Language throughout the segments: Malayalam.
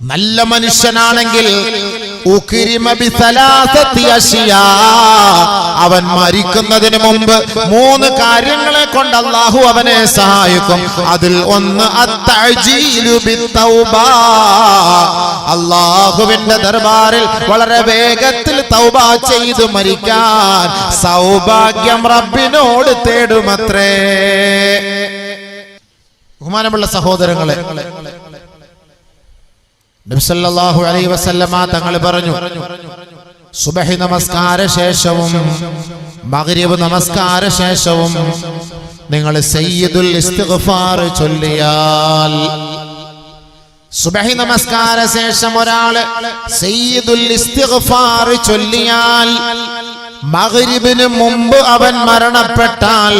നല്ല മനുഷ്യനാണെങ്കിൽ. അവൻ മരിക്കുന്നതിന് മുമ്പ് മൂന്ന് കാര്യങ്ങളെ കൊണ്ട് അള്ളാഹു അവനെ സഹായിക്കും അതിൽ ഒന്ന്. അള്ളാഹുവിന്റെ ദർബാറിൽ വളരെ വേഗത്തിൽ തൗബ ചെയ്ത് മരിക്കാൻ സൗഭാഗ്യം റബ്ബിനോട് തേടുമത്രേ ബഹുമാനമുള്ള സഹോദരങ്ങളെ നബിസല്ലാഹു അലൈ വസല്ലമ തങ്ങൾ പറഞ്ഞു സുബഹി നമസ്കാര ശേഷവും മഗ്രിബ് നമസ്കാര ശേഷവും നിങ്ങൾ സയ്യിദുൽ ഇസ്തിഗ്ഫാർ ചൊല്ലിയാൽ. സുബഹി നമസ്കാര ശേഷം ഒരാൾ സയ്യിദുൽ ഇസ്തിഗ്ഫാർ ചൊല്ലിയാൽ മകരീബിന് മുമ്പ് അവൻ മരണപ്പെട്ടാൽ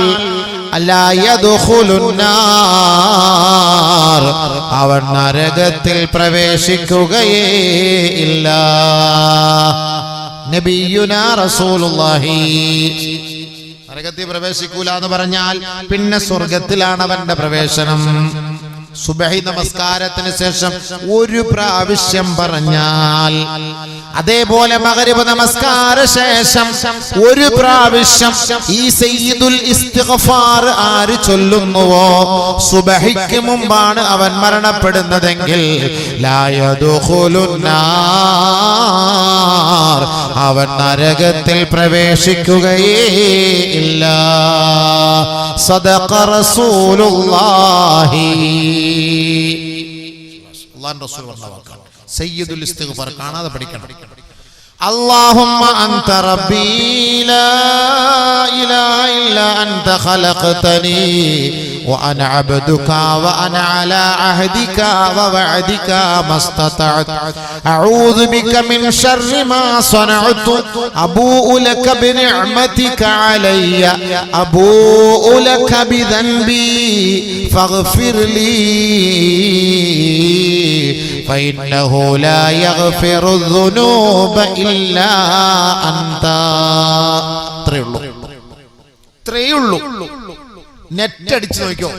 അവൻ നരകത്തിൽ പ്രവേശിക്കുകയേ ഇല്ല. റസൂലുള്ളാഹി. നരകത്തിൽ പ്രവേശിക്കൂല എന്ന് പറഞ്ഞാൽ പിന്നെ സ്വർഗത്തിലാണ് അവന്റെ പ്രവേശനം. സുബഹി നമസ്കാരത്തിന് ശേഷം ഒരു പ്രാവശ്യം പറഞ്ഞാൽ അതേപോലെ മകരവ് നമസ്കാര ശേഷം ഒരു പ്രാവശ്യം ഈ സയ്യിദുൽ ഇസ്തിഗ്ഫാർ ആര് ചൊല്ലുന്നുവോ? സുബഹിക്ക് മുമ്പാണ് അവൻ മരണപ്പെടുന്നതെങ്കിൽ. അവൻ നരകത്തിൽ പ്രവേശിക്കുകയേ ഇല്ല. സദഖ റസൂലുള്ളാഹി. അള്ളാഹുവിന്റെ റസൂൽ വന്ന വാക്കാണ് സയ്യിദുൽ ഇസ്തിഗ്ഫാർ കാണാതെ പഠിക്കണം. اللهم أنت ربي لا إله إلا أنت خلقتني وأنا عبدك وأنا على عهدك ووعدك ما استطعت أعوذ بك من شر ما صنعت أبوء لك بنعمتك علي أبوء لك بذنبي فاغفر لي فإنه لا يغفر الذنوب إلا أنت ഇത്രയേ ഉള്ളൂ ഇത്രയേ ഉള്ളൂ നെറ്റ് അടിച്ചു നോക്കിയോ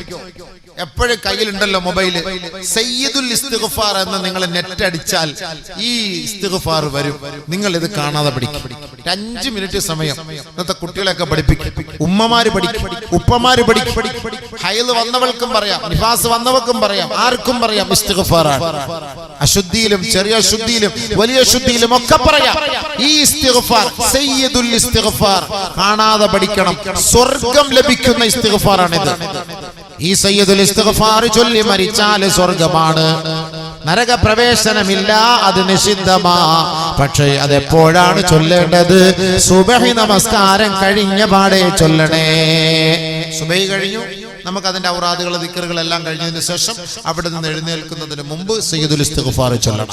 എപ്പോഴും കയ്യിലുണ്ടല്ലോ മൊബൈൽ. സയ്യിദുൽ ഇസ്തിഗ്ഫാർ എന്ന് നിങ്ങൾ നെറ്റ് അടിച്ചാൽ ഈ ഇസ്തിഗ്ഫാർ വരും. നിങ്ങൾ ഇത് കാണാതെ പഠിക്കും. അഞ്ച് മിനിറ്റ് സമയം. ഇന്നത്തെ കുട്ടികളെയൊക്കെ പഠിപ്പിക്കും. ഉമ്മമാര് പഠിക്കും. ഉപ്പമാര് പഠിക്കും. ഹൈൽ വന്നവൾക്കും പറയാം. നിഫാസ് വന്നവർക്കും പറയാം. ആർക്കും പറയാം ഇസ്തിഗ്ഫാറാണ്. അശുദ്ധിയിലും ചെറിയ ശുദ്ധിയിലും വലിയ ശുദ്ധിയിലും ഒക്കെ പറയാം. ഈ ഇസ്തിഗ്ഫാർ സയ്യിദുൽ ഇസ്തിഗ്ഫാർ കാണാതെ പഠിക്കണം. സ്വർഗം ലഭിക്കുന്ന ഇസ്തിഗ്ഫാറാണിത്. ഈ സയ്യദുൽ ഇസ്തിഗ്ഫാർ ചൊല്ലി മരിച്ചാൽ സ്വർഗമാണ്. നരക പ്രവേശനമില്ല അത് നിഷിദ്ധമാ. പക്ഷേ അതെപ്പോഴാണ് ചൊല്ലേണ്ടത്? സുബഹി നമസ്കാരം കഴിഞ്ഞ പാടെ ചൊല്ലണേ. സുബഹി കഴിഞ്ഞു. നമുക്ക് അതിന്റെ ഔറാദുകൾ ദിക്കറുകൾ എല്ലാം കഴിഞ്ഞതിന് ശേഷം അവിടെ നിന്ന് എഴുന്നേൽക്കുന്നതിന് മുമ്പ് സയ്യിദുൽ ഇസ്തിഗ്ഫാർ ചൊല്ലണം.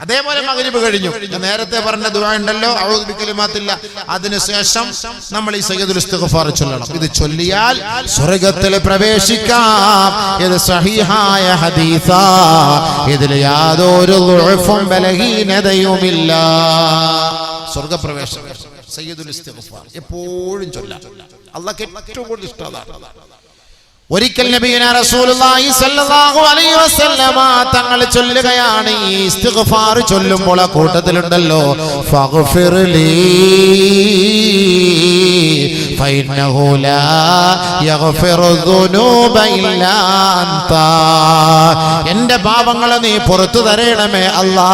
അതേപോലെ മഗ്രിബ് കഴിഞ്ഞു. നേരത്തെ പറഞ്ഞ ദുആ ഉണ്ടല്ലോ. അഊദു ബികലിമാത്തില്ല അതിനുശേഷം നമ്മൾ ഈ സയ്യിദുൽ ഇസ്തിഗ്ഫാർ ചൊല്ലണം. ഇത് ചൊല്ലിയാൽ സ്വർഗത്തിൽ പ്രവേശിക്കാം. ഇത് സഹിഹായ ഹദീസ. ഇതിൽ യാതൊരു ദുഴഫും ബലഹീനതയുമില്ല. സ്വർഗപ്രവേശം. സയ്യദുൽ ഇസ്തിഗ്ഫാർ. എപ്പോഴും ചൊല്ലാം. അള്ളാഹ്ക്ക് ഏറ്റവും കൂടുതൽ ഇഷ്ടം ഒരിക്കൽ നബീന റസൂലുള്ളാഹി സ്വല്ലല്ലാഹു അലൈഹി വസല്ലമ തങ്ങൾ ചൊല്ലുകയാണ് ഈ ഇസ്തിഗ്ഫാർ ചൊല്ലുമ്പോൾ ആ കൂട്ടത്തിലുണ്ടല്ലോ ഫഗ്ഫിർ ലീ ഫൈന്നഹു ലാ യഗ്ഫിറു ദുനൂബ ഇല്ലാ അൻത. എന്റെ പാപങ്ങളെ നീ പുറത്തു തരണമേ അല്ലാ.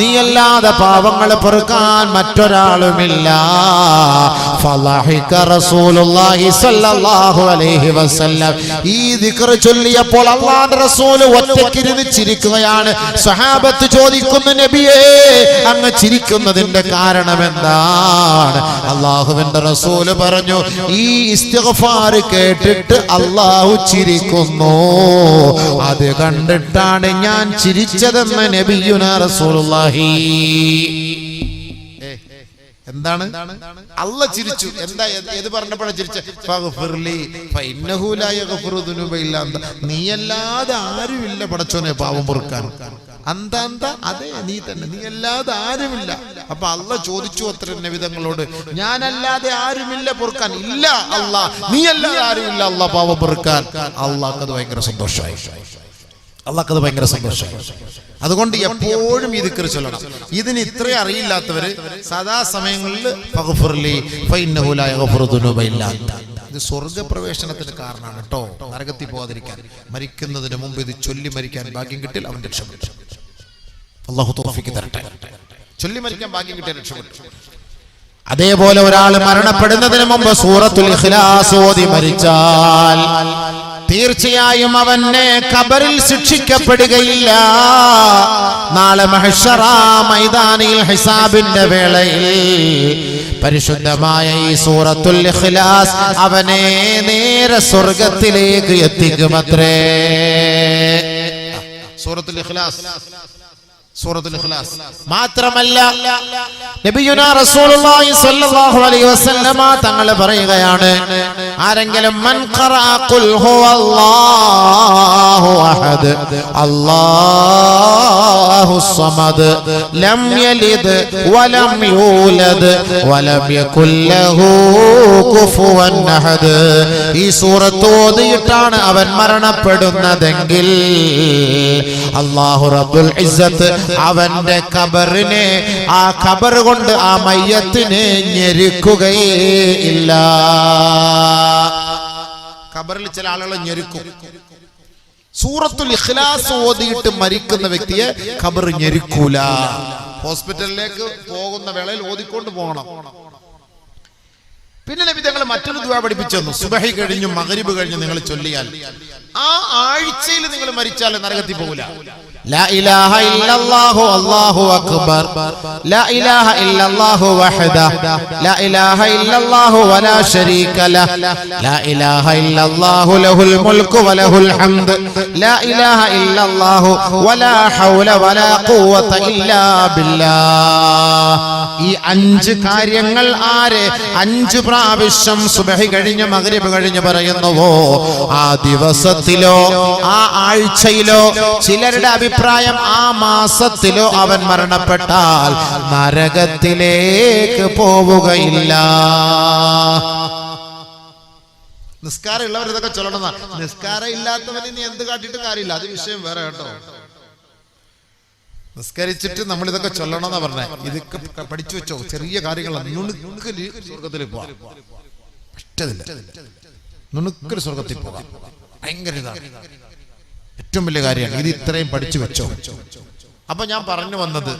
നീ അല്ലാതെ പാപങ്ങൾ പൊറുക്കാൻ മറ്റൊരാളുമില്ല. ഫളഹിക റസൂലുള്ളാഹി സ്വല്ലല്ലാഹു അലൈഹി വസല്ലം. ഈ ദിക്ർ ചൊല്ലിയപ്പോൾ അള്ളാഹുവിന്റെ റസൂൽ ഒറ്റക്കിരുന്ന് ചിരിക്കുകയാണ് സഹാബത്ത് ചോദിക്കുന്നു നബിയേ അങ്ങ് ചിരിക്കുന്നതിന്റെ കാരണം എന്താണ് അള്ളാഹുവിന്റെ റസൂൽ പറഞ്ഞു ഈ ഇസ്തിഗ്ഫാർ കേട്ടിട്ട് അള്ളാഹു ചിരിക്കുന്നു. അത് കണ്ടിട്ടാണ് ഞാൻ ചിരിച്ചതെന്ന് നബിയുന റസൂലുള്ളാഹി. എന്താണ്? അല്ല ചിരിച്ചു. എന്താ? ഏത് പറഞ്ഞപ്പോഴാ പറഞ്ഞപ്പോഴാണ് ചിരിച്ച? ഫഗ്ഫിർലി ഫഇന്നഹു ലാ യഗ്ഫിറു ദുനൂബ ഇല്ലാ അന്ത. നീയല്ലാതെ ആരുമില്ല പടച്ചോനെ പാവം പൊറുക്കാൻ. അന്ത അന്ത? അതെ നീ തന്നെ. നീ അല്ലാതെ ആരുമില്ല. അപ്പൊ അല്ല ചോദിച്ചു അത്ര വിധങ്ങളോട്. ഞാനല്ലാതെ ആരുമില്ല പൊറുക്കാൻ. ഇല്ല അല്ല. നീ അല്ലാതെ ആരുമില്ല അല്ല പാവം പൊറുക്കാൻ. അള്ളാഹ് ഭയങ്കര സന്തോഷമായി. അള്ളാഹ്ക്കത് ഭയങ്കര സന്തോഷം. അതുകൊണ്ട് എപ്പോഴും ഈ ദിക്ർ ചൊല്ലണം. ഇതിന് ഇത്രയും അറിയില്ലാത്തവര് സദാ സമയങ്ങളിൽ ഫഗ്ഫിർലി ഫഇന്നഹു ലാ യഗ്ഫിറു ദുനൂബ ഇല്ലാ അന്ത. ഇത് സ്വർഗപ്രവേശനത്തിന് കാരണമാണ് കേട്ടോ. നരകത്തിൽ പോകാതിരിക്കാൻ. മരിക്കുന്നതിന് മുമ്പ് ഇത് ചൊല്ലി മരിക്കാൻ ഭാഗ്യം കിട്ടിൽ അവൻ രക്ഷപ്പെട്ടു. അള്ളാഹു തോഫിക്ക് തരട്ടെ. ചൊല്ലി മരിക്കാൻ ഭാഗ്യം കിട്ടിയ രക്ഷപ്പെട്ടു. അതേപോലെ ഒരാൾ മരണപ്പെടുന്നതിന് മുമ്പ് സൂറത്തുൽ ഇഖ്ലാസ് ഓതി മരിച്ചാൽ തീർച്ചയായും അവനെ കബറിൽ ശിക്ഷിക്കപ്പെടുകയില്ല. നാളെ മഹഷറ മൈതാനിയിൽ ഹിസാബിന്റെ വേളയിൽ പരിശുദ്ധമായ ഈ സൂറത്തുൽ ഇഖ്ലാസ് അവനെ നേരെ സ്വർഗത്തിലേക്ക് എത്തിക്കുമത്രേ. സൂറത്തുൽ ഇഖ്ലാസ്. സൂറത്തുൽ ഇഖ്ലാസ്. മാത്രമല്ല നബിയുനാ റസൂലുള്ളാഹി സ്വല്ലല്ലാഹു അലൈഹി വസല്ലമ തങ്ങൾ പറയുകയാണ് ആരെങ്കിലും മൻ ഖുൽ ഹുവല്ലാഹു അഹദ് അല്ലാഹു സമദ് ലം യലിദ് വലം യൂലദ് വലം യകുൽ ലഹു കുഫുവൻ അഹദ്. ഈ സൂറത്ത് ഓതിയിട്ടാണ് അവൻ മരണപ്പെടുന്നതെങ്കിൽ അല്ലാഹു റബ്ബുൽ ഇസ്സത്ത് അവന്റെ ഖബറിനെ ആ ഖബർ കൊണ്ട് ആ മയ്യത്തിനെ ഞെരുക്കുകയേ ഇല്ല. ഖബറിൽ ചില ആളുകളെ ഞെരുക്കും. സൂറത്തുൽ ഇഖ്ലാസ് ഓതിയിട്ട് മരിക്കുന്ന വ്യക്തിയെ ഖബർ ഞെരുക്കൂല. ഹോസ്പിറ്റലിലേക്ക് പോകുന്ന വേളയിൽ ഓതിക്കൊണ്ട് പോകണം. പിന്നെ നബി തങ്ങൾ മറ്റൊരു ദുആ പഠിപ്പിച്ചു സുബഹി കഴിഞ്ഞു മഗ്രിബ് കഴിഞ്ഞു നിങ്ങൾ ചൊല്ലിയാൽ. ആ ആഴ്ചയിൽ നിങ്ങൾ മരിച്ചാൽ നരകത്തിൽ പോകില്ല ഈ അഞ്ച് കാര്യങ്ങൾ ആരെ അഞ്ച് പ്രാവശ്യം സുബഹി കഴിഞ്ഞ് മകരീബ് കഴിഞ്ഞ് പറയുന്നുവോ? ആ ദിവസത്തിൽ ദിവസത്തിലോ ആ ആഴ്ചയിലോ ചിലരുടെ അഭിപ്രായം ആ മാസത്തിലോ അവൻ മരണപ്പെട്ടാൽ നരകത്തിലേക്ക് പോവുകയില്ല. നിസ്കാരം ഉള്ളവർ ഇതൊക്കെ ചൊല്ലണം നിസ്കാരം ഇല്ലാത്തവന് ഇനി എന്ത് കാട്ടിട്ട് കാര്യമില്ല. അത് വിഷയം വേറെ കേട്ടോ. നിസ്കരിച്ചിട്ട് നമ്മൾ ഇതൊക്കെ ചൊല്ലണമെന്നാ പറഞ്ഞേ. ഇതൊക്കെ പഠിച്ചു വെച്ചോ. ചെറിയ കാര്യങ്ങളാണ് നുണുക്കൽ സ്വർഗത്തിൽ പോവാം. ഇഷ്ടമില്ല. നുണുക്കൽ സ്വർഗത്തിൽ പോകാം ഭയങ്കര ഇതാണ് ഏറ്റവും വലിയ കാര്യമാണ്. ഇത് ഇത്രയും പഠിച്ചു വെച്ചോ. അപ്പൊ ഞാൻ പറഞ്ഞു വന്നത്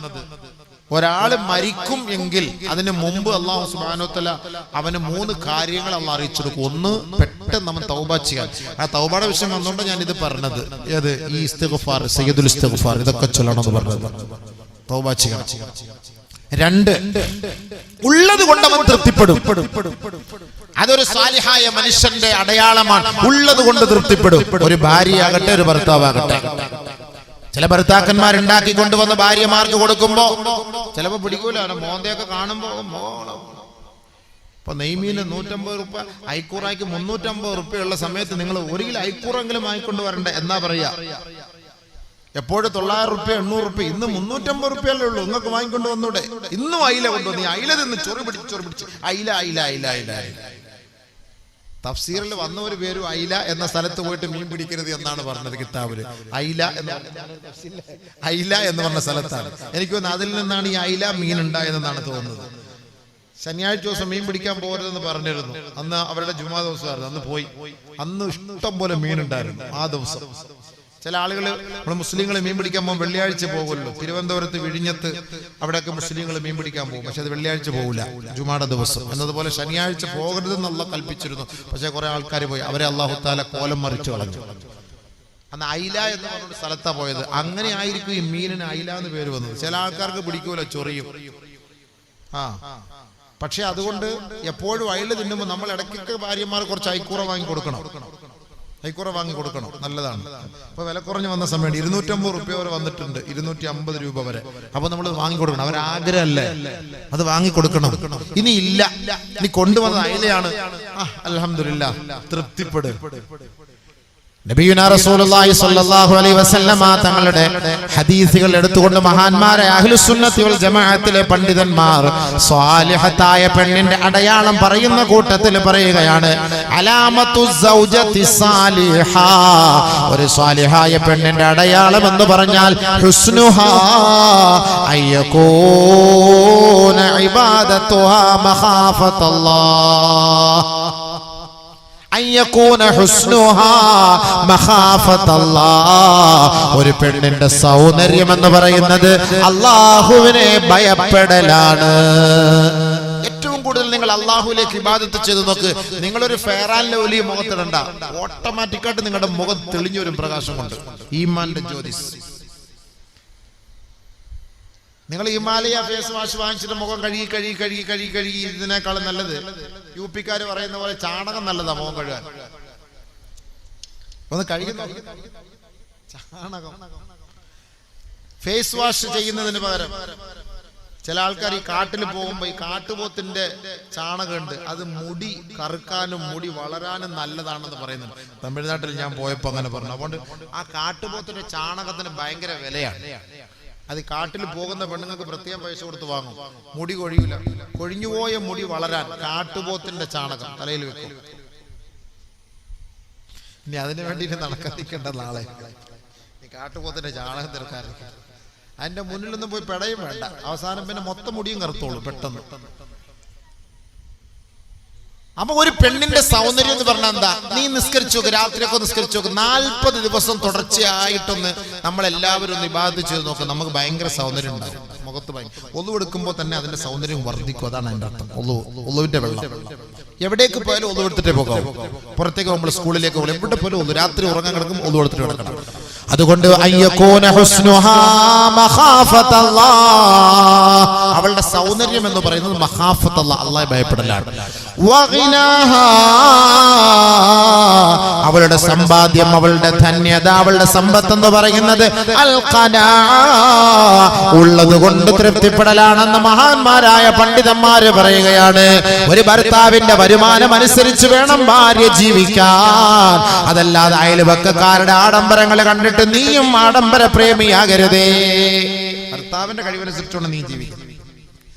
ഒരാൾ മരിക്കും എങ്കിൽ അതിന് മുമ്പ് അള്ളാഹു സുബാനോത്തല അവന് മൂന്ന് കാര്യങ്ങൾ അള്ള അറിയിച്ചു കൊടുക്കും. ഒന്ന് പെട്ടെന്ന് നമ്മൾ തൗബ ചെയ്യാൻ. ആ തൗബയുടെ വിഷയം വന്നുകൊണ്ട് ഞാൻ ഇത് പറഞ്ഞത്. ഏത്? ഈ ഇസ്തിഗ്ഫാർ സയ്യിദുൽ ഇസ്തിഗ്ഫാർ ഇതൊക്കെ ചൊല്ലണം എന്ന് പറഞ്ഞത്. തൗബ ചെയ്യണം. രണ്ട്. ഉള്ളത് കൊണ്ട് അവൻ തൃപ്തിപ്പെടും. അതൊരു സാലിഹായ മനുഷ്യന്റെ അടയാളമാണ്. ഉള്ളത് കൊണ്ട് തൃപ്തിപ്പെടും. ഒരു ഭാര്യയാകട്ടെ ഒരു ഭർത്താവാകട്ടെ. ചില ഭർത്താക്കന്മാർ ഉണ്ടാക്കി കൊണ്ടുവന്ന ഭാര്യമാർക്ക് കൊടുക്കുമ്പോ ചിലപ്പോ പിടിക്കൂല. മോന്തയൊക്കെ കാണുമ്പോ ഇപ്പൊ നെയ്മീന് നൂറ്റമ്പത് റുപ്യ ഐക്കൂറായ്ക്ക് മുന്നൂറ്റമ്പത് റുപ്യ ഉള്ള സമയത്ത് നിങ്ങൾ ഒരിക്കലും കിലോ ഐക്കൂറെങ്കിലും വാങ്ങിക്കൊണ്ട് വരണ്ടേ? എന്നാ പറയാ എപ്പോഴും തൊള്ളായിരം റുപ്യ എണ്ണൂറ് റുപ്യ ഇന്ന് മുന്നൂറ്റമ്പത് റുപ്യല്ലേ ഉള്ളൂ. ഇന്നൊക്കെ വാങ്ങിക്കൊണ്ട് വന്നൂടെ. ഇന്നും അയില കൊണ്ടുവന്നു നീ അയില നിന്ന് ചൊറി പിടിച്ച് ചൊറി പിടിച്ച്. അയില അയില അയില അയില അയില. തഫ്സീറിൽ വന്ന ഒരു പേരും അയില എന്ന സ്ഥലത്ത് പോയിട്ട് മീൻ പിടിക്കരുത് എന്നാണ് പറഞ്ഞത് കിതാബിൽ. അയില എന്ന് അയില എന്ന് പറഞ്ഞ സ്ഥലത്താണ്. എനിക്ക് തോന്നുന്നു അതിൽ നിന്നാണ് ഈ അയില മീൻ ഉണ്ടായതെന്നാണ് തോന്നുന്നത്. ശനിയാഴ്ച ദിവസം മീൻ പിടിക്കാൻ പോകരുതെന്ന് പറഞ്ഞിരുന്നു. അന്ന് അവരുടെ ജുമാ ദിവസമായിരുന്നു. അന്ന് പോയി. അന്ന് ഇഷ്ടം പോലെ മീൻ ഉണ്ടായിരുന്നു ആ ദിവസം. ചില ആളുകൾ നമ്മൾ മുസ്ലിങ്ങൾ മീൻ പിടിക്കാൻ പോകും വെള്ളിയാഴ്ച പോകുമല്ലോ. തിരുവനന്തപുരത്ത് വിഴിഞ്ഞത്ത് അവിടെയൊക്കെ മുസ്ലിങ്ങൾ മീൻ പിടിക്കാൻ പോകും. പക്ഷെ അത് വെള്ളിയാഴ്ച പോകില്ല ജുമാടെ ദിവസം. എന്നതുപോലെ ശനിയാഴ്ച പോകരുതെന്നുള്ള കൽപ്പിച്ചിരുന്നു. പക്ഷെ കുറെ ആൾക്കാർ പോയി. അവരെ അള്ളാഹു താല കോലം മറിച്ചു കളഞ്ഞു. അന്ന് അയില എന്ന് പറഞ്ഞൊരു സ്ഥലത്താണ് പോയത്. അങ്ങനെ ആയിരിക്കും ഈ മീനിന് അയില എന്ന് പേര് വന്നത്. ചില ആൾക്കാർക്ക് പിടിക്കൂല ചൊറിയും. ആ. പക്ഷെ അതുകൊണ്ട് എപ്പോഴും അയില തിന്നുമ്പോൾ നമ്മൾ ഇടയ്ക്കൊക്കെ ഭാര്യമാർ കുറച്ച് ഐക്കൂറ വാങ്ങി കൊടുക്കണം. ഐക്കൂറ വാങ്ങി കൊടുക്കണം. നല്ലതാണ്. അപ്പൊ വില കുറഞ്ഞ് വന്ന സമയത്ത് ഇരുന്നൂറ്റമ്പത് റുപ്യ വരെ വന്നിട്ടുണ്ട്. ഇരുന്നൂറ്റി അമ്പത് രൂപ വരെ. അപ്പൊ നമ്മൾ വാങ്ങി കൊടുക്കണം. അവർ ആഗ്രഹമല്ലേ അത് വാങ്ങി കൊടുക്കണം. ഇനി ഇല്ല. ഇനി കൊണ്ടുവന്ന അയലയാണ്. അലഹമില്ല തൃപ്തിപ്പെടും. നബിയുന റസൂലുള്ളാഹി സ്വല്ലല്ലാഹു അലൈഹി വസല്ലമ തങ്ങളുടെ ഹദീസുകൾ എടുത്തുകൊണ്ട് മഹാന്മാരെ വൽ ജമാഅത്തിലെ പണ്ഡിതന്മാർ സ്വാലിഹത്തായ പെണ്ണിന്റെ അടയാളം പറയുന്ന കൂട്ടത്തിൽ പറയുകയാണ് അലാമത്തു സാലിഹ ഒരു സ്വാലിഹായ പെണ്ണിന്റെ അടയാളം എന്ന് പറഞ്ഞാൽ ഹുസ്നുഹാ അയ്യകൂന. ഒരു പെണ്ണിന്റെ സൗന്ദര്യം എന്ന് പറയുന്നത് അള്ളാഹുവിനെ ഭയപ്പെടലാണ്. ഏറ്റവും കൂടുതൽ നിങ്ങൾ അള്ളാഹുലേക്ക് ഇബാദത്ത് ചെയ്ത് നോക്ക്. നിങ്ങളൊരു ഫെയറാൻ ലൗലി മുഖത്തിടണ്ട. ഓട്ടോമാറ്റിക്കായിട്ട് നിങ്ങളുടെ മുഖം തെളിഞ്ഞൊരു പ്രകാശമുണ്ട്. ഈമാന്റെ ജ്യോതിസ്. നിങ്ങൾ ഹിമാലയ ഫേസ് വാഷ് വാങ്ങിച്ചിട്ട് മുഖം കഴുകി കഴുകി കഴുകി കഴുകി കഴുകി ഇതിനേക്കാളും നല്ലത് യു പിക്കാർ പറയുന്ന പോലെ ചാണകം നല്ലതാ മുഖം കഴുകാൻ. ഒന്ന് കഴുകുന്ന. ചാണകം. ഫേസ് വാഷ് ചെയ്യുന്നതിന് പകരം ചില ആൾക്കാർ ഈ കാട്ടിൽ പോകുമ്പോൾ ഈ കാട്ടുപോത്തിന്റെ ചാണകമുണ്ട്. അത് മുടി കറുക്കാനും മുടി വളരാനും നല്ലതാണെന്ന് പറയുന്നുണ്ട്. തമിഴ്നാട്ടിൽ ഞാൻ പോയപ്പോൾ അങ്ങനെ പറഞ്ഞു. അതുകൊണ്ട് ആ കാട്ടുപോത്തിന്റെ ചാണകത്തിന് ഭയങ്കര വിലയാണ്. അത് കാട്ടിൽ പോകുന്ന പെണ്ണുങ്ങൾക്ക് പ്രത്യേകം പൈസ കൊടുത്ത് വാങ്ങും. മുടി കൊഴിയില്ല കൊഴിഞ്ഞുപോയ മുടി വളരാൻ കാട്ടുപോത്തിന്റെ ചാണകം തലയിൽ വെക്കും. ഇനി അതിനു വേണ്ടി നടക്കാതിരിക്കേണ്ട നാളെ. കാട്ടുപോത്തിന്റെ ചാണകം തീർക്കാൻ അതിന്റെ മുന്നിലൊന്നും പോയി പെടയും വേണ്ട. അവസാനം പിന്നെ മൊത്തം മുടിയും കറുത്തോളൂ പെട്ടെന്ന്. അപ്പൊ ഒരു പെണ്ണിന്റെ സൗന്ദര്യം എന്ന് പറഞ്ഞാൽ എന്താ? നീ നിസ്കരിച്ചു നോക്ക് രാത്രിയൊക്കെ നിസ്കരിച്ചു നോക്ക്. നാൽപ്പത് ദിവസം തുടർച്ചയായിട്ടൊന്ന് നമ്മളെല്ലാവരും ഒന്ന് ഇബാദത്ത് ചെയ്ത് നോക്ക്. നമുക്ക് ഭയങ്കര സൗന്ദര്യം ഉണ്ടാവും. മുഖത്ത് ഭയങ്കര ഒന്നു എടുക്കുമ്പോൾ തന്നെ അതിന്റെ സൗന്ദര്യം വർദ്ധിക്കും. അതാണ് എന്റെ അർത്ഥം. ഒന്നു ഒന്നുവിന്റെ വെള്ളം. എവിടേക്ക് പോയാലും ഒന്നു എടുത്തിട്ടേ പോകാം പുറത്തേക്ക് നമ്മൾ സ്കൂളിലേക്ക് പോകും എവിടെ പോലും ഒന്ന് രാത്രി ഉറങ്ങാൻ കിടക്കും ഒന്നു എടുത്തിട്ട് കിടക്കണം അതുകൊണ്ട്. അവളുടെ സൗന്ദര്യം എന്ന് പറയുന്നത് മഹാഫത്തല്ല അള്ളാഹെ ഭയപ്പെടലാണ്. അവളുടെ സമ്പാദ്യം അവളുടെ ധന്യത അവളുടെ സമ്പത്ത് എന്ന് പറയുന്നത്. ഉള്ളത് കൊണ്ട് തൃപ്തിപ്പെടലാണെന്ന് മഹാന്മാരായ പണ്ഡിതന്മാര് പറയുകയാണ് ഒരു ഭർത്താവിന്റെ വരുമാനം അനുസരിച്ച് വേണം ഭാര്യ ജീവിക്കാൻ. അതല്ലാതെ അയൽവക്കക്കാരുടെ ആഡംബരങ്ങൾ കണ്ടിട്ട് നീയും ആഡംബര പ്രേമിയാകരുതേ. ഭർത്താവിന്റെ കഴിവനുസരിച്ചുകൊണ്ട് നീ ജീവിക്കണം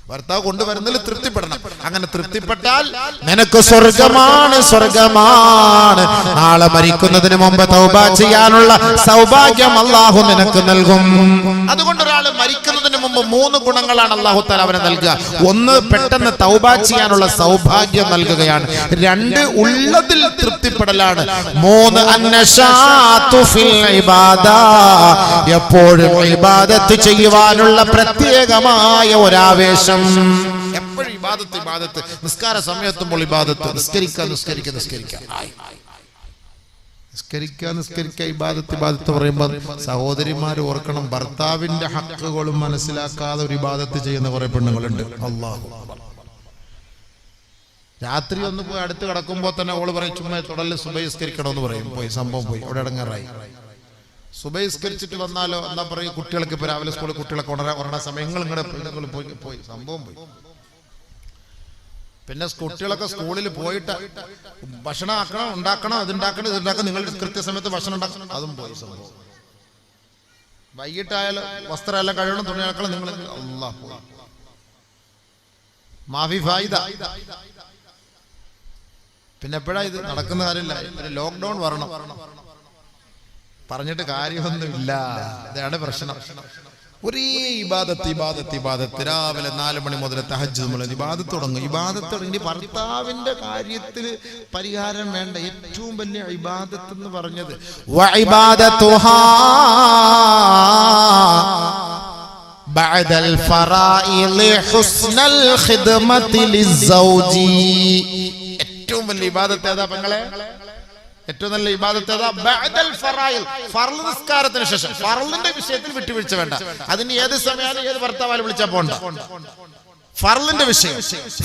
ഭർത്താവ് കൊണ്ടുവരുന്നതിൽ തൃപ്തിപ്പെടണം. അങ്ങനെ തൃപ്തിപ്പെട്ടാൽ നിനക്ക് സ്വർഗമാണ് സ്വർഗമാണ്. നാളെ മരിക്കുന്നതിന് മുമ്പ് തൗബ ചെയ്യാനുള്ള സൗഭാഗ്യം അള്ളാഹു നിനക്ക് നൽകും. അതുകൊണ്ട് ഒരാൾ മരിക്കുന്നതിന് മുമ്പ് മൂന്ന് ഗുണങ്ങളാണ് അള്ളാഹു താല അവന് നൽകുക. ഒന്ന് പെട്ടെന്ന് തൗബ ചെയ്യാനുള്ള സൗഭാഗ്യം നൽകുകയാണ്. രണ്ട് ഉള്ളതിൽ തൃപ്തിപ്പെടലാണ്. മൂന്ന് എപ്പോഴും ഇബാദത്ത് ചെയ്യുവാനുള്ള പ്രത്യേകമായ ഒരാവേശം എപ്പോഴും ഇബാദത്ത് ഇബാദത്ത്. നിസ്കാര സമയത്തുമ്പോൾ ഇബാദത്ത്. നിസ്കരിക്കുക നിസ്കരിക്കുക നിസ്കരിക്കുക. നിസ്കരിക്കുക നിസ്കരിക്കുക ഇബാദത്ത് ഇബാദത്ത് പറയുമ്പോൾ സഹോദരിമാർ ഓർക്കണം ഭർത്താവിന്റെ ഹക്കുകളും മനസ്സിലാക്കാതെ ഒരു ഇബാദത്ത് ചെയ്യുന്ന കുറെ പെണ്ണുങ്ങളുണ്ട്. അള്ളാഹു രാത്രി ഒന്ന് പോയി അടുത്ത് കിടക്കുമ്പോൾ തന്നെ ഓൾ പറയും ചുമ്മാ തുടൽ സുബഹിസ്കരിക്കണമെന്ന് പറയും. പോയി സംഭവം പോയി. അവിടെ ഇടങ്ങാറായി. സുബഹിസ്കരിച്ചിട്ട് വന്നാലോ എന്താ പറയും കുട്ടികൾക്ക് ഇപ്പൊ രാവിലെ സ്കൂളിൽ കുട്ടികളൊക്കെ ഉണരാ ഉറങ്ങുന്ന സമയങ്ങൾ ഇങ്ങനെ പോയി പോയി സംഭവം പോയി. പിന്നെ കുട്ടികളൊക്കെ സ്കൂളിൽ പോയിട്ട് ഭക്ഷണം ആക്കണം ഉണ്ടാക്കണം അതുണ്ടാക്കണം ഇതുണ്ടാക്കണം. നിങ്ങൾ കൃത്യസമയത്ത് ഭക്ഷണം ഉണ്ടാക്കണം. അതും പോയി സംഭവം. വൈകിട്ടായാലും വസ്ത്രമെല്ലാം കഴുകണം തുണി ആക്കണം നിങ്ങൾ അല്ലാ പിന്നെ എപ്പോഴാ ഇത് നടക്കുന്ന കാര്യമില്ല. ലോക്ക്ഡൌൺ വരണം. പറഞ്ഞിട്ട് കാര്യമൊന്നുമില്ല ഇതാണ് പ്രശ്നം ഒരേ ഇബാദത്ത് ഇബാദത്ത് ഇബാദത്ത് രാവിലെ നാല് മണി മുതൽ തഹജ് നമ്മൾ ഇബാദത്ത് തുടങ്ങും ഇബാദത്ത് തുടങ്ങി ഭർത്താവിന്റെ കാര്യത്തിൽ പരിഹാരം വേണ്ട ഏറ്റവും വലിയ ഇബാദത്ത് എന്ന് പറഞ്ഞത് വഇബാദത്തുഹാ بعد الفرائض حسن الخدمة للزوج ഏറ്റവും വലിയ ഇബാദത്ത് ഏതാ പെങ്ങളെ ഏറ്റവും നല്ല ഇബാദത്ത് നിസ്കാരത്തിന് ശേഷം. ഫർളിന്റെ വിഷയത്തിൽ വിട്ടുവീഴ്ച വേണ്ട. അതിന് ഏത് സമയമാണ് ഏത് ഭർത്താവാലും വിളിച്ചാൽ പോണ്ട? ഫറലിന്റെ വിഷയം.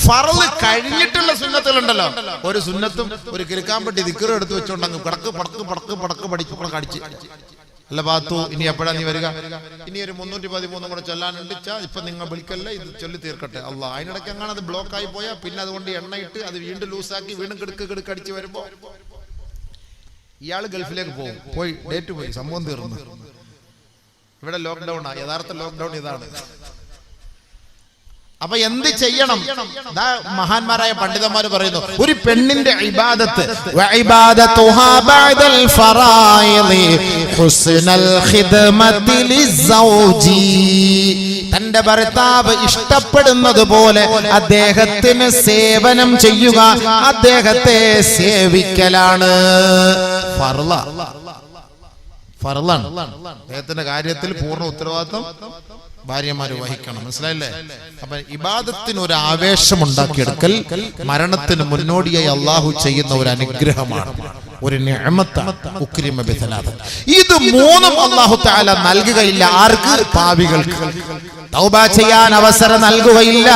ഫർൾ കഴിഞ്ഞിട്ടുള്ള സുന്നത്തുകളുണ്ടല്ലോ. ഒരു സുന്നത്തും ഒരു കിരുക്കാമ്പട്ടി ദിക്കറും എടുത്ത് വെച്ചോണ്ടങ്ങ് പടക്ക് പടക്ക് പടക്ക് പടക്ക് പഠിച്ചു കടിച്ച് അല്ല പാത്തു ഇനി എപ്പോഴാ നീ വരിക? ഇനി ഒരു മുന്നൂറ്റി പതിമൂന്നും കൂടെ ചൊല്ലാനുണ്ട്. ഇപ്പൊ നിങ്ങൾ വിളിക്കല്ലേ? ഇത് ചൊല്ലി തീർക്കട്ടെ. അല്ല അതിനിടയ്ക്ക് അങ്ങനെ അത് ബ്ലോക്ക് ആയി പോയാൽ പിന്നെ അതുകൊണ്ട് എണ്ണയിട്ട് അത് വീണ്ടും ലൂസാക്കി വീണ്ടും കിടക്ക് കിടക്കടിച്ച് വരുമ്പോ ഇയാൾ ഗൾഫിലേക്ക് പോകും. പോയി ഡേറ്റ് പോയി. സംഭവം തീർന്നു. ഇവിടെ ലോക്ക്ഡൌൺ ആ. യഥാർത്ഥ ലോക്ക്ഡൗൺ ഇതാണ്. അപ്പൊ എന്ത് ചെയ്യണം? ദാ മഹാന്മാരായ പണ്ഡിതന്മാർ പറയുന്നു ഒരു പെണ്ണിന്റെ ഇബാദത്ത് തന്റെ ഭർത്താവ് ഇഷ്ടപ്പെടുന്നത് പോലെ അദ്ദേഹത്തിന് സേവനം ചെയ്യുക അദ്ദേഹത്തെ സേവിക്കലാണ്. ഫർള. ഫർളാണ്. അദ്ദേഹത്തിന്റെ കാര്യത്തിൽ പൂർണ ഉത്തരവാദിത്വം. ഭാര്യമാര് വഹിക്കണം. മനസ്സിലായില്ലേ? അപ്പൊ ഇബാദത്തിന് ഒരു ആവേശം ഉണ്ടാക്കിയെടുക്കൽ മരണത്തിന് മുന്നോടിയായി അള്ളാഹു ചെയ്യുന്ന ഒരു അനുഗ്രഹമാണ് ഒരു. ഇത് മൂന്നും അള്ളാഹു താല നൽകുകയില്ല. ആർക്ക്? പാവികൾക്ക് തൗബ ചെയ്യാൻ അവസരം നൽകുകയില്ല.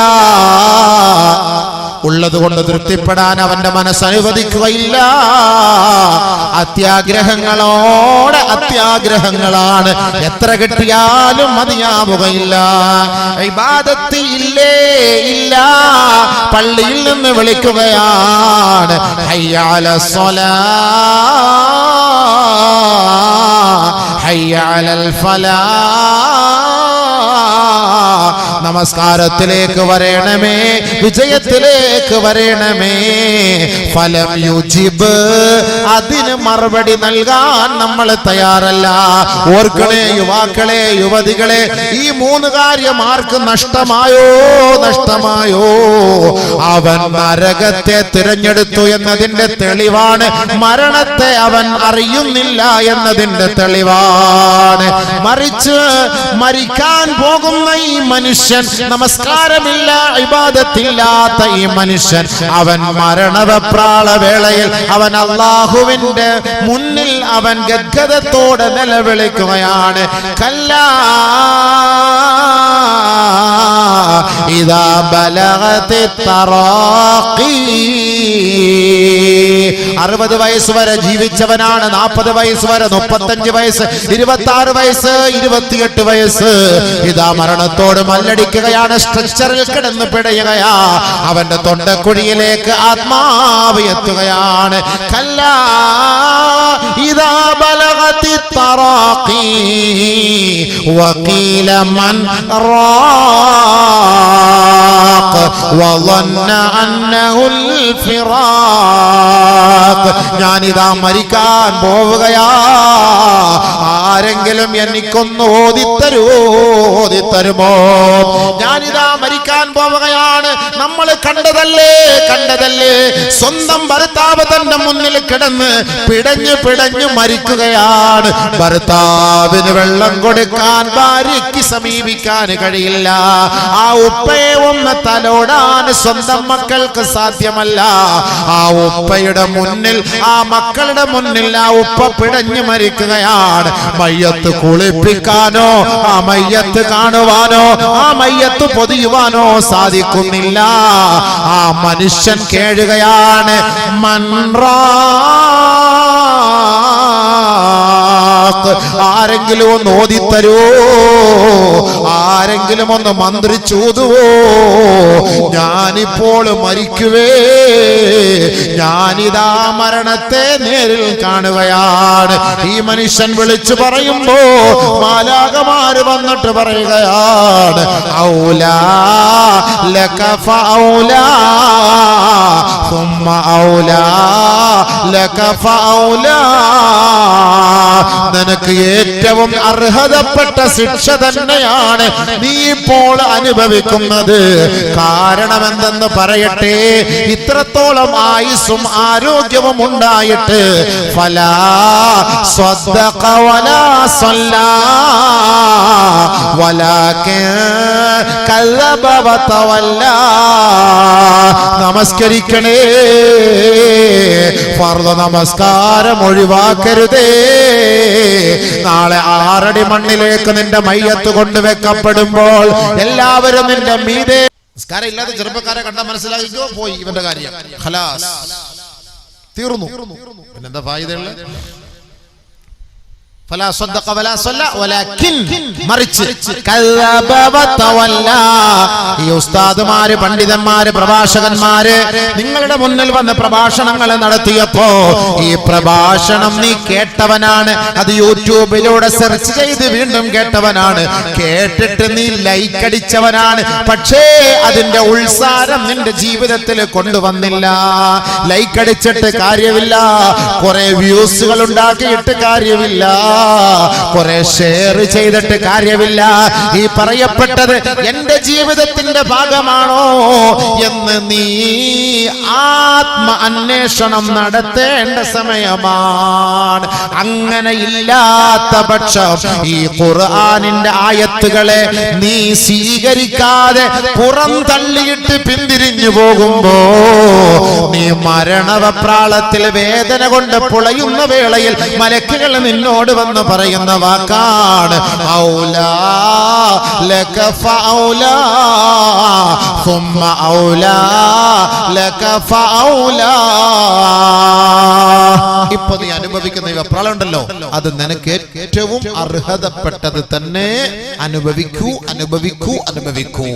ഉള്ളത് കൊണ്ട് തൃപ്തിപ്പെടാൻ അവന്റെ മനസ്സ് അനുവദിക്കുകയില്ല. അത്യാഗ്രഹങ്ങളോടെ അത്യാഗ്രഹങ്ങളാണ്. എത്ര കിട്ടിയാലും മതിയാവുകയില്ല. ഇല്ലേ? ഇല്ല. പള്ളിയിൽ നിന്ന് വിളിക്കുകയാണ്. ഹയ്യാല സ്വലാ. ഹയ്യാലൽ ഫലാ. നമസ്കാരത്തിലേക്ക് വരണമേ വിജയത്തിലേക്ക് വരണമേ. ഫലം യുജിബ് അതിന് മറുപടി നൽകാൻ നമ്മൾ തയ്യാറല്ല. ഓർക്കണേ യുവാക്കളെ യുവതികളെ ഈ മൂന്ന് കാര്യം ആർക്ക് നഷ്ടമായോ? നഷ്ടമായോ? അവൻ നരകത്തെ തിരഞ്ഞെടുത്തു എന്നതിന്റെ തെളിവാണ്. മരണത്തെ അവൻ അറിയുന്നില്ല എന്നതിന്റെ തെളിവാണ്. മറിച്ച് മരിക്കാൻ പോകുന്ന ഈ മനുഷ്യൻ നമസ്കാരമില്ല ഇബാദത്തില്ലാത്ത ഈ മനുഷ്യൻ. അവൻ മരണവപ്രാള വേളയിൽ അവൻ അള്ളാഹുവിന്റെ മുന്നിൽ അവൻ ഗദ്ഗതത്തോടെ നിലവിളിക്കുകയാണ്. കല്ലാ ഇതാ بلغت التراقي. അറുപത് വയസ്സ് വരെ ജീവിച്ചവനാണ്. നാൽപ്പത് വയസ്സ് വരെ മുപ്പത്തഞ്ച് വയസ്സ്. ഇരുപത്തി ആറ് വയസ്സ് ഇരുപത്തിയെട്ട് വയസ്സ്. ഇതാ മരണത്തോട് മല്ലടിക്കുകയാണ്. സ്ട്രക്ചറിൽ കിടന്ന് പിടയുകയാ. അവന്റെ തൊണ്ടക്കുഴിയിലേക്ക് ആത്മാവ് എത്തുകയാണ്. കല്ലാ ഇതാ തറാഖി. മൻ وظن أنه الفراق. ഞാനിതാ മരിക്കാൻ പോവുകയാ. ആരെങ്കിലും എനിക്കൊന്ന് ഓതിത്തരുമോ ഓതിത്തരുമോ? ഞാനിതാ മരിക്കാൻ പോവുകയാണ്. നമ്മൾ കണ്ടതല്ലേ കണ്ടതല്ലേ. സ്വന്തം ഭർത്താവ് തന്റെ മുന്നിൽ കിടന്ന് പിടഞ്ഞു പിടഞ്ഞു മരിക്കുകയാണ്. ഭർത്താവിന് വെള്ളം കൊടുക്കാൻ ഭാര്യയ്ക്ക് സമീപിക്കാൻ കഴിയില്ല. ആ ഉപ്പയെ ഒന്ന് തലോടാൻ സ്വന്തം മക്കൾക്ക് സാധ്യമല്ല. ആ ഉപ്പയുടെ മുന്നിൽ ആ മക്കളുടെ മുന്നിൽ ആ ഉപ്പ പിടഞ്ഞു മരിക്കുകയാണ്. മയ്യത്ത് കുളിപ്പിക്കാനോ ആ മയ്യത്ത് കാണുവാനോ ആ മയ്യത്ത് പൊതിയുവാനോ സാധിക്കുന്നില്ല. ആ മനുഷ്യൻ കേഴുകയാണ്. മൻറാ ആരെങ്കിലും ഒന്ന് ഓതിത്തരോ. ആരെങ്കിലും ഒന്ന് മന്ത്രി മന്ത്രിച്ചൂതുവോ ഞാനിപ്പോൾ മരിക്കുവേ. ഞാനിതാ മരണത്തെ നേരിൽ കാണുകയാണ്. ഈ മനുഷ്യൻ വിളിച്ചു പറയുമ്പോ മാലാകമാര് വന്നിട്ട് പറയുകയാണ് ഔലാ ഔലാ നിനക്ക് ഏറ്റവും അർഹതപ്പെട്ട ശിക്ഷ തന്നെയാണ് നീ ഇപ്പോൾ അനുഭവിക്കുന്നത്. കാരണം എന്തെന്ന് പറയട്ടെ? ഇത്രത്തോളം ആയുസ്സും ആരോഗ്യവും ഉണ്ടായിട്ട് നമസ്കരിക്കണേ. ഫർദ നമസ്കാരം ഒഴിവാക്കരുതേ. നാളെ ആറടി മണ്ണിലേക്ക് നിന്റെ മയ്യത്ത് കൊണ്ടുവെക്കപ്പെടുമ്പോൾ എല്ലാവരും നിന്റെ മീതെ സംസ്കാരം ഇല്ലാത്ത ചെറുപ്പക്കാരെ കണ്ട മനസ്സിലാക്കിക്കോ? പോയി ഇവന്റെ കാര്യം. ഖലാസ്. തീർന്നു. പിന്നെന്താ ഫായിദയുള്ള ഫലാ സ്വദ്ദഖ വലാ സ്വല്ല വലാകിൻ മറിച്ച് കല്ലബ വതവല്ല ഈ ഉസ്താദുമാര് പണ്ഡിതന്മാര് പ്രഭാഷകന്മാര് നിങ്ങളുടെ മുന്നിൽ വന്ന് പ്രഭാഷണങ്ങൾ നടത്തിയപ്പോ ഈ പ്രഭാഷണം നീ കേട്ടവനാണ്. അത് യൂട്യൂബിലൂടെ സെർച്ച് ചെയ്ത് വീണ്ടും കേട്ടവനാണ്. കേട്ടിട്ട് നീ ലൈക്ക് അടിച്ചവനാണ്. പക്ഷേ അതിന്റെ ഉത്സാരം നിന്റെ ജീവിതത്തിൽ കൊണ്ടുവന്നില്ല. ലൈക്ക് അടിച്ചിട്ട് കാര്യമില്ല. കുറെ വ്യൂസുകൾ ഉണ്ടാക്കിയിട്ട് കാര്യമില്ല. കുറെ ഷെയർ ചെയ്തിട്ട് കാര്യമില്ല. ഈ പറയപ്പെട്ടത് എന്റെ ജീവിതത്തിന്റെ ഭാഗമാണോ എന്ന് നീ ആത്മ അന്വേഷണം നടത്തേണ്ട സമയമാണ്. അങ്ങനെ ഇല്ലാത്ത പക്ഷം ഈ ഖുർആാനിന്റെ ആയത്തുകളെ നീ സ്വീകരിക്കാതെ പുറം തള്ളിയിട്ട് പിന്തിരിഞ്ഞു പോകുമ്പോ നീ മരണവപ്രാളത്തിൽ വേദന കൊണ്ട് പുളയുന്ന വേളയിൽ മലക്കുകൾ നിന്നോട് വന്ന് പറയുന്ന വാക്കാണ് ഔലാ ലക ഫൗലാ ثم ഔലാ ലക ഫൗലാ ഇപ്പൊ നീ അനുഭവിക്കുന്ന ഈ വെപ്രാളം ഉണ്ടല്ലോ. അത് നിനക്ക് ഏറ്റവും അർഹതപ്പെട്ടത് തന്നെ അനുഭവിക്കൂ അനുഭവിക്കൂ അനുഭവിക്കൂ.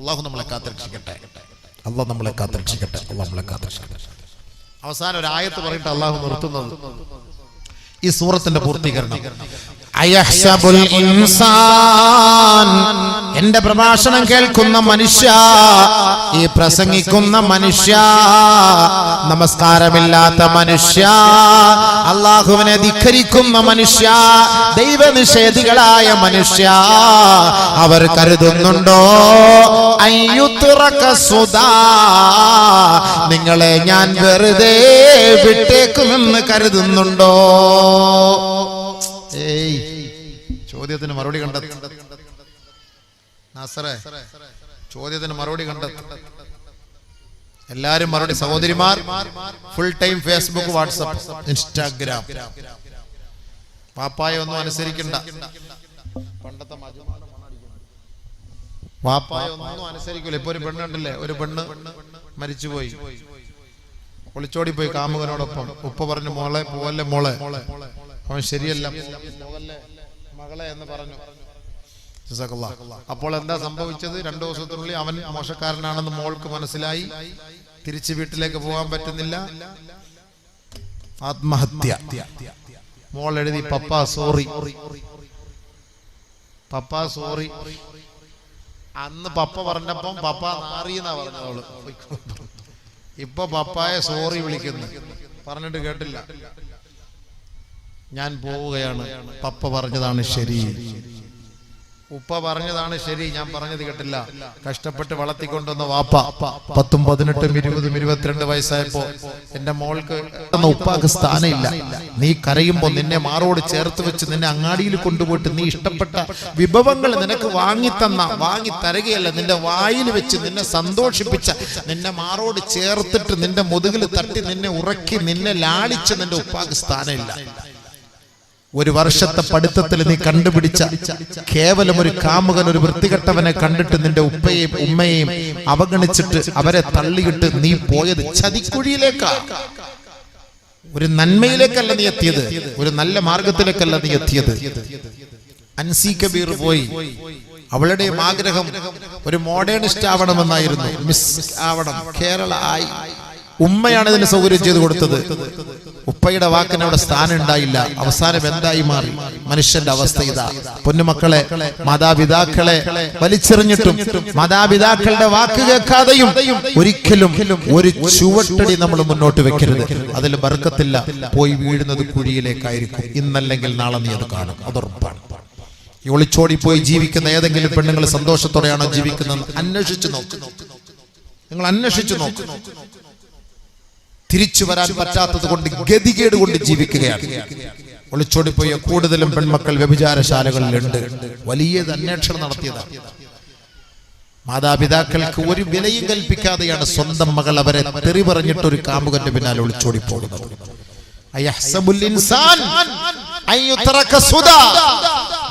അള്ളാഹു നമ്മളെ കാത്തിരക്ഷിക്കട്ടെ. അള്ളാഹ് നമ്മളെ കാത്തിരക്ഷിക്കട്ടെ. അള്ളാഹ് നമ്മളെ കാത്തിരക്ഷിക്കട്ടെ. അവസാനം ഒരു ആയത്ത് പറഞ്ഞിട്ട് അള്ളാഹു നിർത്തുന്നത്. ഈ സൂറത്തിന്റെ പൂർത്തീകരണം. ഇൻസാൻ. എന്റെ പ്രഭാഷണം കേൾക്കുന്ന മനുഷ്യ ഈ പ്രസംഗിക്കുന്ന മനുഷ്യ നമസ്കാരമില്ലാത്ത മനുഷ്യ അള്ളാഹുവിനെ ധിഖരിക്കുന്ന മനുഷ്യ ദൈവനിഷേധികളായ മനുഷ്യ അവർ കരുതുന്നുണ്ടോ? നിങ്ങളെ ഞാൻ വെറുതെ വിട്ടേക്കുമെന്ന് കരുതുന്നുണ്ടോ? ഏയ് ചോദ്യത്തിന് മറുപടി കണ്ട ചോദ്യത്തിന് മറുപടി കണ്ട എല്ലാരും മറുപടി സഹോദരിമാർ full time Facebook WhatsApp Instagram പാപ്പായ ഒന്നും അനുസരിക്കണ്ട. പണ്ടത്തെ ഒന്നും അനുസരിക്കൂല. ഇപ്പൊ ഒരു പെണ്ണുണ്ടല്ലേ? ഒരു പെണ്ണ് മരിച്ചുപോയി. ഒളിച്ചോടി പോയി കാമുകനോടൊപ്പം. ഉപ്പ പറഞ്ഞു മോളെ പോവല്ലേ മോളെ? അവൻ ശരിയല്ല. മകളെ എന്ന് പറഞ്ഞു. അപ്പോൾ എന്താ സംഭവിച്ചത്? രണ്ടു ദിവസത്തിനുള്ളിൽ അവൻ മോശക്കാരനാണെന്ന് മോൾക്ക് മനസ്സിലായി. തിരിച്ചു വീട്ടിലേക്ക് പോകാൻ പറ്റുന്നില്ല. ആത്മഹത്യ. മോൾ എഴുതി പപ്പ സോറി. പപ്പ സോറി. അന്ന് പപ്പ പറഞ്ഞപ്പം പപ്പ നാറിയെന്നാ പറഞ്ഞത് അവൾ. ഇപ്പൊ പപ്പായെ സോറി വിളിക്കുന്നു. പറഞ്ഞിട്ട് കേട്ടില്ല. ഞാൻ പോവുകയാണ്. പപ്പ പറഞ്ഞതാണ് ശരി. ഉപ്പ പറഞ്ഞതാണ് ശരി. ഞാൻ പറഞ്ഞത് കേട്ടില്ല. കഷ്ടപ്പെട്ട് വളർത്തിക്കൊണ്ടുവന്ന വാപ്പ പത്തും പതിനെട്ടും ഇരുപതും ഇരുപത്തിരണ്ട് വയസ്സായപ്പോ എന്റെ മോൾക്ക് ഉപ്പാക്ക് സ്ഥാനമില്ല. നീ കരയുമ്പോ നിന്നെ മാറോട് ചേർത്ത് വെച്ച് നിന്നെ അങ്ങാടിയിൽ കൊണ്ടുപോയിട്ട് നീ ഇഷ്ടപ്പെട്ട വിഭവങ്ങൾ നിനക്ക് വാങ്ങി തന്ന വാങ്ങി തരകയല്ല നിന്റെ വായിൽ വെച്ച് നിന്നെ സന്തോഷിപ്പിച്ച നിന്നെ മാറോട് ചേർത്തിട്ട് നിന്റെ മുതുകിൽ തട്ടി നിന്നെ ഉറക്കി നിന്നെ ലാളിച്ച് നിന്റെ ഉപ്പാക്ക് സ്ഥാനമില്ല. ഒരു വർഷത്തെ പഠിത്തത്തിൽ നീ കണ്ടുപിടിച്ച കേവലം ഒരു കാമുകൻ ഒരു വൃത്തികെട്ടവനെ കണ്ടിട്ട് നിന്റെ ഉപ്പയെയും ഉമ്മയെയും അവഗണിച്ചിട്ട് അവരെ തള്ളിയിട്ട് നീ പോയത് ചതിക്കുഴിയിലേക്കാ. ഒരു നന്മയിലേക്കല്ല നീ എത്തിയത് ഒരു നല്ല മാർഗത്തിലേക്കല്ല നീ എത്തിയത്. അൻസി കബീർ പോയി. അവളുടെയും ആഗ്രഹം ഒരു മോഡേണിസ്റ്റ് ആവണമെന്നായിരുന്നു. മിസ് ആവണം കേരള ആയി. ഉമ്മയാണ് ഇതിന് സൗകര്യം ചെയ്തു കൊടുത്തത്. ഉപ്പയുടെ വാക്കിന് അവിടെ സ്ഥാനം ഉണ്ടായില്ല. അവസാനം എന്തായി മാറി? മനുഷ്യന്റെ അവസ്ഥ ഇതാ. പൊന്നുമക്കളെ മാതാപിതാക്കളെ വലിച്ചെറിഞ്ഞിട്ടും മാതാപിതാക്കളുടെ വാക്ക് കേൾക്കാതെയും ഒരിക്കലും ഒരു ചുവട്ടടി നമ്മൾ മുന്നോട്ട് വെക്കരുത്. അതിൽ ബർക്കത്തില്ല. പോയി വീഴുന്നത് കുഴിയിലേക്കായിരിക്കും. ഇന്നല്ലെങ്കിൽ നാളെ നീ അത് കാണും. അതുറപ്പാണ്. ഈ ഒളിച്ചോടി പോയി ജീവിക്കുന്ന ഏതെങ്കിലും പെണ്ണുങ്ങൾ സന്തോഷത്തോടെയാണോ ജീവിക്കുന്നത് അന്വേഷിച്ചു നോക്ക്. നിങ്ങൾ അന്വേഷിച്ചു നോക്ക്. തിരിച്ചു വരാൻ പറ്റാത്തത് കൊണ്ട് ഗതികേട് കൊണ്ട് ജീവിക്കുകയാണ്. ഒളിച്ചോടിപ്പോയ കൂടുതലും പെൺമക്കൾ വ്യഭിചാരശാലകളിലുണ്ട്. വലിയ അന്വേഷണം നടത്തിയതാണ് മാതാപിതാക്കൾക്ക് ഒരു വിലയും കൽപ്പിക്കാതെയാണ് സ്വന്തം മകൾ അവരെ തെറി പറഞ്ഞിട്ട് ഒരു കാമുകന്റെ പിന്നാലെ ഒളിച്ചോടി പോകുന്നത്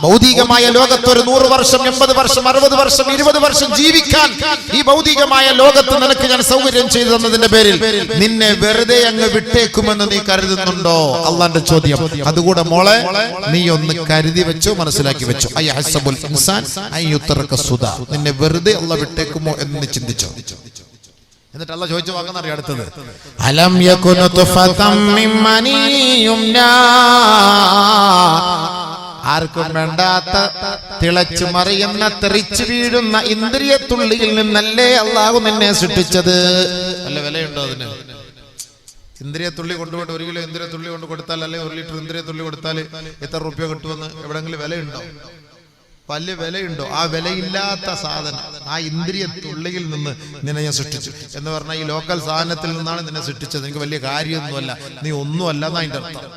ഭൗതികമായ ലോകത്ത് ഒരു നൂറ് വർഷം എൺപത് വർഷം അറുപത് വർഷം ഇരുപത് വർഷം ജീവിക്കാൻ ഈ ഭൗതികമായ ലോകത്ത് നിനക്ക് ഞാൻ സൗകര്യം ചെയ്തു തന്നതിന്റെ പേരിൽ നിന്നെ വെറുതെ അങ്ങ് വിട്ടേക്കുമെന്ന് നീ കരുതുന്നുണ്ടോ? അള്ളാന്റെ ചോദ്യം. അതുകൂടെ മോളെ നീ ഒന്ന് കരുതി വെച്ചോ മനസ്സിലാക്കി വെച്ചോ. ഇൻസാൻ നിന്നെ വെറുതെ അള്ള വിട്ടേക്കുമോ എന്ന് ചിന്തിച്ചോ? എന്നിട്ട് അല്ല ചോദിച്ചു വാങ്ങുന്നറിയ അടുത്തത്? അലം യകുന ആർക്കും വേണ്ടാത്ത തിളച്ചു മറിയുന്ന തെറിച്ചു വീഴുന്ന ഇന്ദ്രിയ തുള്ളിയിൽ നിന്നല്ലേ അള്ളാഹു നിന്നെ സൃഷ്ടിച്ചത്? അല്ല വിലയുണ്ടോ അതിന്? ഇന്ദ്രിയ തുള്ളി കൊണ്ടുപോയിട്ട് ഒരു കിലോ ഇന്ദ്രിയ തുള്ളി കൊണ്ട് കൊടുത്താൽ അല്ലെങ്കിൽ ഒരു ലിറ്റർ ഇന്ദ്രിയ തുള്ളി കൊടുത്താൽ എത്ര റുപ്യ കിട്ടുമെന്ന് എവിടെങ്കിലും വിലയുണ്ടോ? വലിയ വിലയുണ്ടോ? ആ വിലയില്ലാത്ത സാധനം ആ ഇന്ദ്രിയ തുള്ളിയിൽ നിന്ന് നിന്നെ ഞാൻ സൃഷ്ടിച്ചു. എന്ന് പറഞ്ഞാൽ ഈ ലോക്കൽ സാധനത്തിൽ നിന്നാണ് നിന്നെ സൃഷ്ടിച്ചത്. എനിക്ക് വലിയ കാര്യമൊന്നുമല്ല. നീ ഒന്നുമല്ല എന്നാ അതിന്റെ അർത്ഥം.